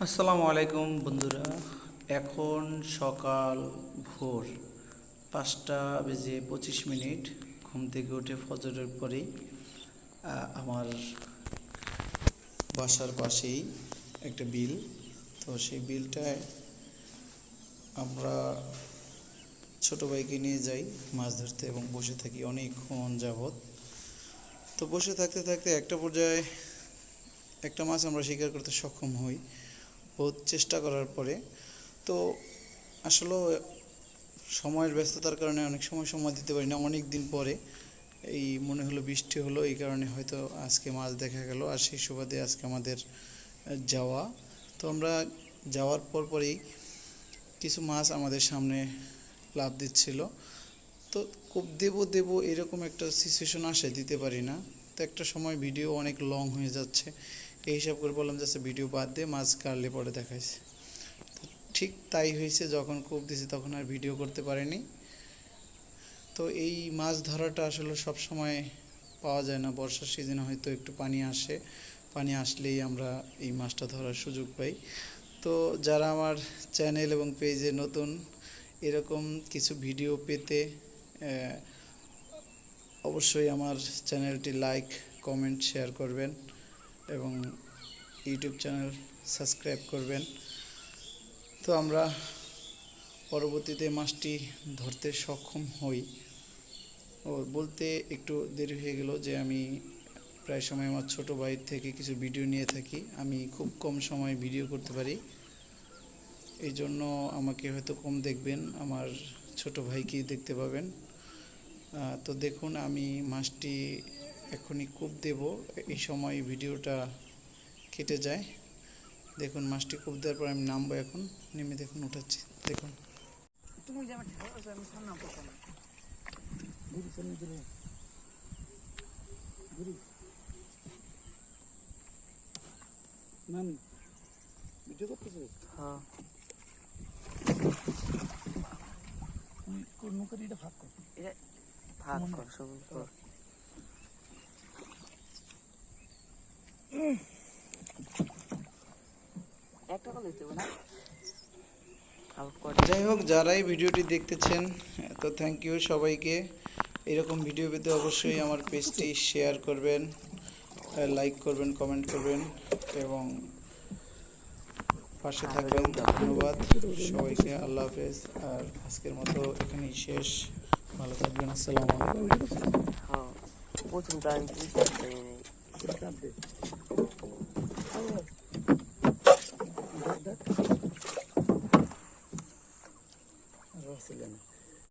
আসসালামু আলাইকুম বন্ধুরা এখন সকাল ভোর পাঁচটা বেজে পঁচিশ মিনিট ঘুম থেকে উঠে ফজরের পরেই আমার বাসার পাশেই একটা বিল তো সেই বিলটায় আমরা ছোট ভাইকে নিয়ে যাই মাছ ধরতে এবং বসে থাকি অনেকক্ষণ যাবৎ তো বসে থাকতে থাকতে একটা পর্যায়ে একটা মাছ আমরা শিকার করতে সক্ষম হই বহুত চেষ্টা করার পরে। তো আসলে সময়ের ব্যস্ততার কারণে অনেক সময় সময় দিতে পারি না। অনেক দিন পরে এই মনে হলো বৃষ্টি হলো, এই কারণে হয়তো আজকে মাছ দেখা গেল আর সেই সুবাদে আজকে আমাদের যাওয়া। তো আমরা যাওয়ার পর পরেই কিছু মাছ আমাদের সামনে লাভ দিচ্ছিল। তো খুব দেবো দেবো এরকম একটা সিচুয়েশন আসে, দিতে পারি না। তো একটা সময় ভিডিও অনেক লং হয়ে যাচ্ছে। এই হিসাব করে বললাম যে ভিডিও বাদ দিয়ে মাছ কাটলে পরে দেখাইছে। তো ঠিক তাই হয়েছে, যখন কূপ দিয়েছে তখন আর ভিডিও করতে পারিনি। তো এই মাছ ধরাটা আসলে সব সময় পাওয়া যায় না। বর্ষার সিজনে হয়তো একটু পানি আসে। পানি আসলেই আমরা এই মাছটা ধরার সুযোগ পাই। তো যারা আমার চ্যানেল এবং পেজে নতুন, এরকম কিছু ভিডিও পেতে অবশ্যই আমার চ্যানেলটি লাইক কমেন্ট শেয়ার করবেন। এবং ইউটিউব চ্যানেল সাবস্ক্রাইব করবেন। তো আমরা পরবর্তীতে মাছটি ধরতে সক্ষম হই। ও বলতে একটু দেরি হয়ে গেল যে আমি প্রায় সময় আমার ছোট ভাই থেকে কিছু ভিডিও নিয়ে থাকি। আমি খুব কম সময় ভিডিও করতে পারি। এই জন্য আমাকে হয়তো কম দেখবেন, আমার ছোট ভাইকেই দেখতে পাবেন। তো দেখুন, আমি মাছটি এখনই কূপ দেব এই সময় ভিডিওটা কেটে যায় দেখুন মাছটি কূপ দেওয়ার পর আমি নামবো এখন নেমে দেখুন উঠাচ্ছি দেখুন তুমি যে আমার ঠেলা আছে, আমি সামনে আসতে পারব না। ঘুরি, সামনে ঘুরি। ঘুরি। নামি। ভিডিও করতেছো? তুই নৌকার এটা ভাগ কর। ভাগ কর সবুজ কর একটা কল দিতে হবে না আউট কর যাই হোক যারাই ভিডিওটি দেখতেছেন তো থ্যাংক ইউ সবাইকে। এরকম ভিডিও পেতে অবশ্যই আমার পেজটি শেয়ার করবেন লাইক করবেন কমেন্ট করবেন এবং পাশে থাকবেন। ধন্যবাদ সবাইকে আল্লাহ হাফেজ। আর আজকের মতো এখানেই শেষ। ভালো থাকবেন আসসালামু আলাইকুম। হ্যাঁ প্রথম টাইম তুই